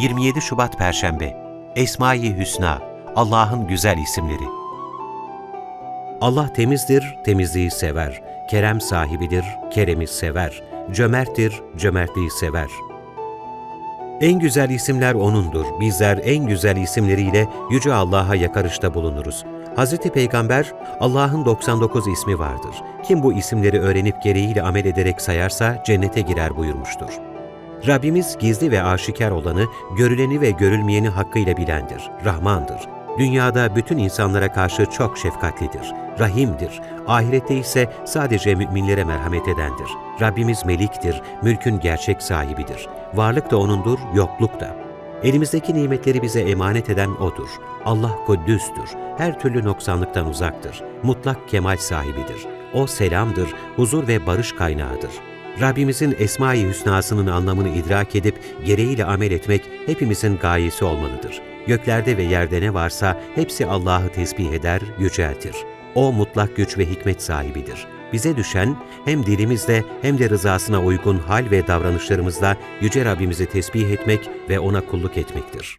27 Şubat Perşembe Esma-i Hüsna Allah'ın güzel isimleri Allah temizdir, temizliği sever. Kerem sahibidir, keremi sever. Cömerttir, cömertliği sever. En güzel isimler O'nundur. Bizler en güzel isimleriyle Yüce Allah'a yakarışta bulunuruz. Hz. Peygamber, Allah'ın 99 ismi vardır. Kim bu isimleri öğrenip gereğiyle amel ederek sayarsa cennete girer buyurmuştur. Rabbimiz gizli ve aşikar olanı, görüleni ve görülmeyeni hakkıyla bilendir, Rahmandır. Dünyada bütün insanlara karşı çok şefkatlidir, Rahim'dir. Ahirette ise sadece müminlere merhamet edendir. Rabbimiz Melik'tir, mülkün gerçek sahibidir. Varlık da O'nundur, yokluk da. Elimizdeki nimetleri bize emanet eden O'dur. Allah Kuddüs'tür, her türlü noksanlıktan uzaktır. Mutlak kemal sahibidir. O selamdır, huzur ve barış kaynağıdır. Rabbimizin Esma-i Hüsna'sının anlamını idrak edip gereğiyle amel etmek hepimizin gayesi olmalıdır. Göklerde ve yerde ne varsa hepsi Allah'ı tesbih eder, yüceltir. O mutlak güç ve hikmet sahibidir. Bize düşen hem dilimizle hem de rızasına uygun hal ve davranışlarımızla Yüce Rabbimizi tesbih etmek ve O'na kulluk etmektir.